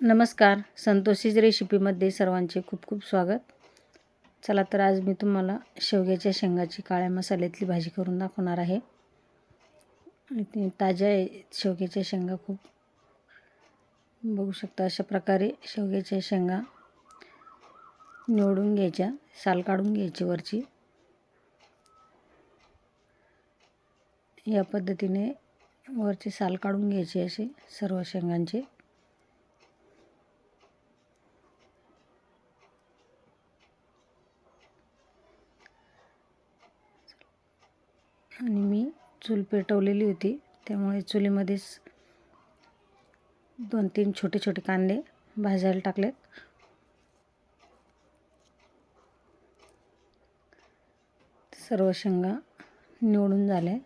नमस्कार. संतोषीज रेसिपीमध्ये सर्वांचे खूप खूप स्वागत. चला तर आज मी तुम्हाला शेवग्याच्या शेंगाची काळ्या मसाल्यातली भाजी करून दाखवणार आहे. आणि ताज्या आहे शेवग्याच्या शेंगा खूप बघू शकता अशा प्रकारे शेवग्याच्या शेंगा निवडून घ्यायच्या साल काढून घ्यायची वरची. या पद्धतीने वरचे साल काढून घ्यायचे असे सर्व शेंगांचे. आणि मी चूल पेटवलेली होती. त्यामुळे चुलीमध्येच दोन तीन छोटे छोटे कांदे भाजायला टाकलेत. सर्व शेंगा निवडून झाल्या.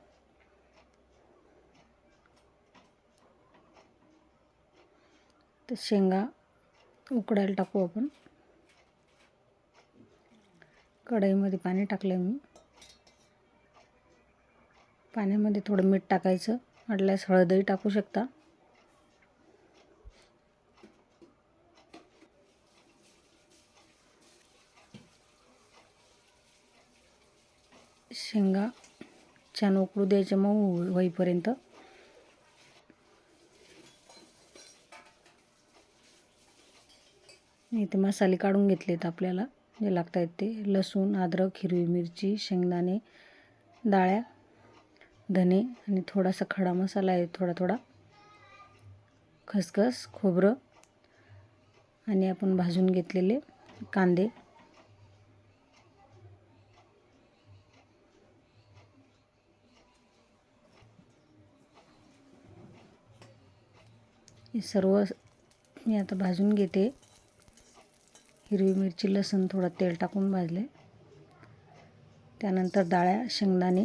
तर शेंगा उकडायला टाकू आपण. कढईमध्ये पाणी टाकलं मी. पाण्यामध्ये थोडं मीठ टाकायचं. वाटल्यास हळदही टाकू शकता. शेंगा छान उकळू द्यायच्या मऊ होईपर्यंत. इथे मसाले काढून घेतलेत आपल्याला. जे लागत आहेत ते लसूण अद्रक हिरवी मिरची शेंगदाणे डाळ्या. धने आणि थोडासा खडा मसाला आहे थोडा थोडा. खसखस खोबरं आणि आपण भाजून घेतलेले कांदे. हे सर्व मी आता भाजून घेते. हिरवी मिरची लसूण थोडं तेल टाकून भाजले. त्यानंतर डाळ्या शेंगदाणे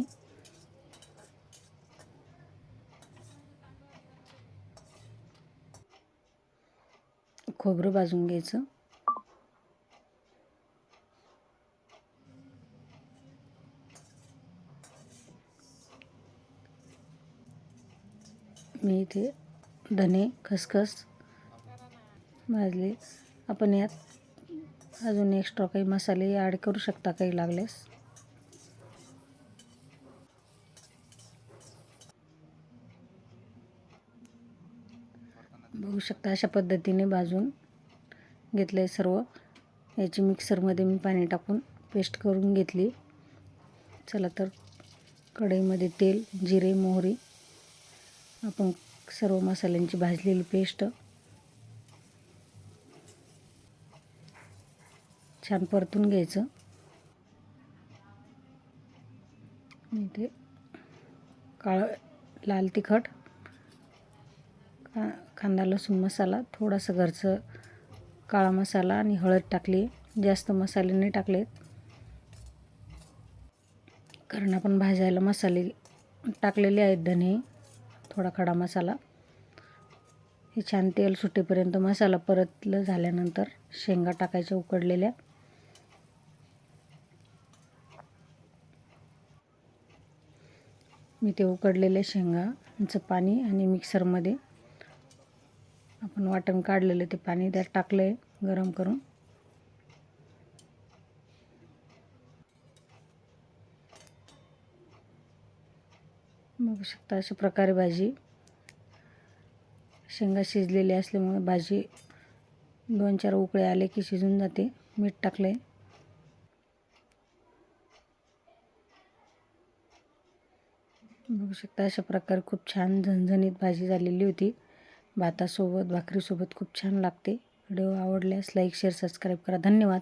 खोबरं भाजून घ्यायचं. मी इथे धने खसखस भाजले. आपण यात अजून एक्स्ट्रा काही मसाले ॲड करू शकता काही लागल्यास. बघू शकता अशा पद्धतीने भाजून घेतलं आहे सर्व. याची मिक्सरमध्ये मी पाणी टाकून पेस्ट करून घेतली. चला तर कढईमध्ये तेल जिरे मोहरी आपण सर्व मसाल्यांची भाजलेली पेस्ट. छान परतून घ्यायचं. इथे काळं लाल तिखट. का कांदा लसूण मसाला थोडासा घरचं काळा मसाला आणि हळद टाकली. जास्त मसाले नाही टाकलेत. कारण आपण भाजायला मसाले टाकलेले आहेत धने थोडा खडा मसाला. हे छान तेल सुटेपर्यंत मसाला परतलं झाल्यानंतर शेंगा टाकायच्या उकडलेल्या. मी ते उकडलेल्या शेंगाचं पाणी आणि मिक्सरमध्ये आपण वाटण काढलेलं ते पाणी त्यात टाकलं आहे गरम करून. बघू शकता अशा प्रकारे भाजी. शेंगा शिजलेली असल्यामुळे भाजी दोन चार उकळे आले की शिजून जाते. मीठ टाकले बघू शकता अशा प्रकारे खूप छान झणझणीत भाजी झालेली होती. भातासोबत भाकरीसोबत खूप छान लागते. व्हिडिओ आवडल्यास लाईक शेअर सबस्क्राईब करा. धन्यवाद.